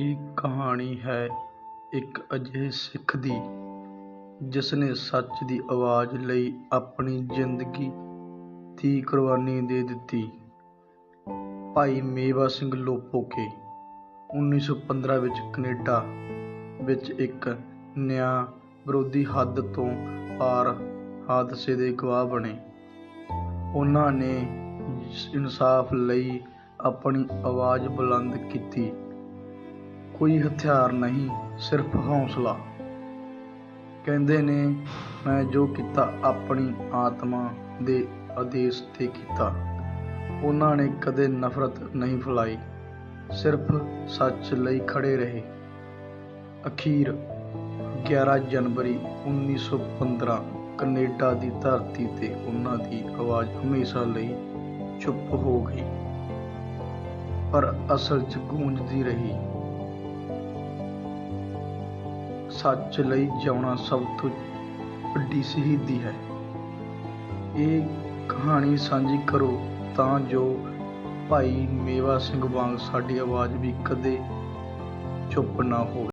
ਇਹ ਕਹਾਣੀ ਹੈ ਇੱਕ ਅਜਿਹੇ ਸਿੱਖ ਦੀ ਜਿਸ ਨੇ ਸੱਚ ਦੀ ਆਵਾਜ਼ ਲਈ ਆਪਣੀ ਜ਼ਿੰਦਗੀ ਦੀ ਕੁਰਬਾਨੀ ਦੇ ਦਿੱਤੀ। ਭਾਈ ਮੇਵਾ ਸਿੰਘ ਲੋਪੋਕੇ 1915 ਵਿੱਚ ਕੈਨੇਡਾ ਵਿੱਚ ਇੱਕ ਨਿਆਂ ਵਿਰੋਧੀ ਹੱਦ ਤੋਂ ਪਾਰ ਹਾਦਸੇ ਦੇ ਗਵਾਹ ਬਣੇ। ਉਹਨਾਂ ਨੇ ਇਨਸਾਫ਼ ਲਈ ਆਪਣੀ ਆਵਾਜ਼ ਬੁਲੰਦ ਕੀਤੀ। ਕੋਈ ਹਥਿਆਰ ਨਹੀਂ, ਸਿਰਫ਼ ਹੌਸਲਾ। ਕਹਿੰਦੇ ਨੇ, ਮੈਂ ਜੋ ਕੀਤਾ ਆਪਣੀ ਆਤਮਾ ਦੇ ਆਦੇਸ਼ ਤੇ ਕੀਤਾ। ਉਹਨਾਂ ਨੇ ਕਦੇ ਨਫ਼ਰਤ ਨਹੀਂ ਫੈਲਾਈ, ਸਿਰਫ਼ ਸੱਚ ਲਈ ਖੜੇ ਰਹੇ। ਅਖ਼ੀਰ ਗਿਆਰਾਂ ਜਨਵਰੀ ਉੱਨੀ ਸੌ ਪੰਦਰਾਂ ਕੈਨੇਡਾ ਦੀ ਧਰਤੀ ਤੇ ਉਹਨਾਂ ਦੀ ਆਵਾਜ਼ ਹਮੇਸ਼ਾ ਲਈ ਚੁੱਪ ਹੋ ਗਈ, ਪਰ ਅਸਲ 'ਚ ਗੂੰਜਦੀ ਰਹੀ। ਸੱਚ ਲਈ ਜਿਉਣਾ ਸਭ ਤੋਂ ਵੱਡੀ ਸ਼ਹੀਦੀ ਹੈ। ਇਹ ਕਹਾਣੀ ਸਾਂਝੀ ਕਰੋ ਤਾਂ ਜੋ ਭਾਈ ਮੇਵਾ ਸਿੰਘ ਵਾਂਗ ਸਾਡੀ ਆਵਾਜ਼ ਵੀ ਕਦੇ ਚੁੱਪ ਨਾ ਹੋਵੇ।